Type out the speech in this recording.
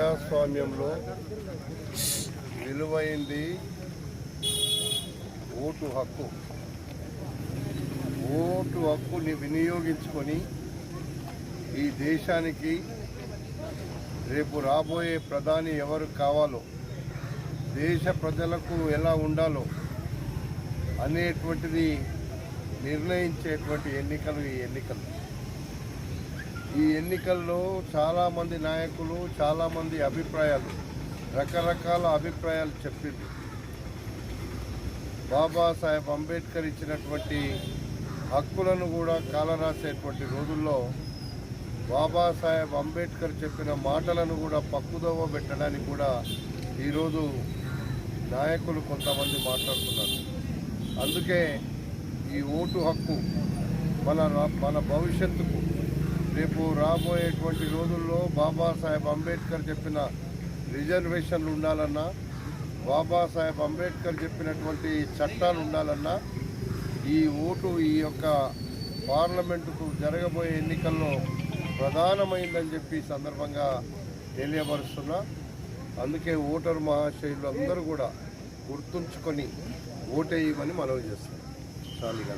ప్రజాస్వామ్యంలో విలువైంది ఓటు హక్కు. ఓటు హక్కుని వినియోగించుకొని ఈ దేశానికి రేపు రాబోయే ప్రధాని ఎవరు కావాలో దేశ ప్రజలకు ఎలా ఉండాలో అనేటువంటిది నిర్ణయించేటువంటి ఎన్నికలు ఈ ఎన్నికలు. ఈ ఎన్నికల్లో చాలామంది నాయకులు చాలామంది అభిప్రాయాలు రకరకాల అభిప్రాయాలు చెప్పింది బాబాసాహెబ్ అంబేద్కర్ ఇచ్చినటువంటి హక్కులను కూడా కాలరాసేటువంటి రోజుల్లో బాబాసాహెబ్ అంబేద్కర్ చెప్పిన మాటలను కూడా పక్కుదోవ పెట్టడానికి కూడా ఈరోజు నాయకులు కొంతమంది మాట్లాడుతున్నారు. అందుకే ఈ ఓటు హక్కు మన మన భవిష్యత్తుకు రేపు రాబోయేటువంటి రోజుల్లో బాబాసాహెబ్ అంబేద్కర్ చెప్పిన రిజర్వేషన్లు ఉండాలన్నా బాబాసాహెబ్ అంబేద్కర్ చెప్పినటువంటి చట్టాలు ఉండాలన్నా ఈ ఓటు ఈ యొక్క పార్లమెంటుకు జరగబోయే ఎన్నికల్లో ప్రధానమైందని చెప్పి సందర్భంగా తెలియపరుస్తున్నా. అందుకే ఓటరు మహాశైలు అందరూ కూడా గుర్తుంచుకొని ఓటేయమని మనవి చేస్తున్నాం. చాలీగా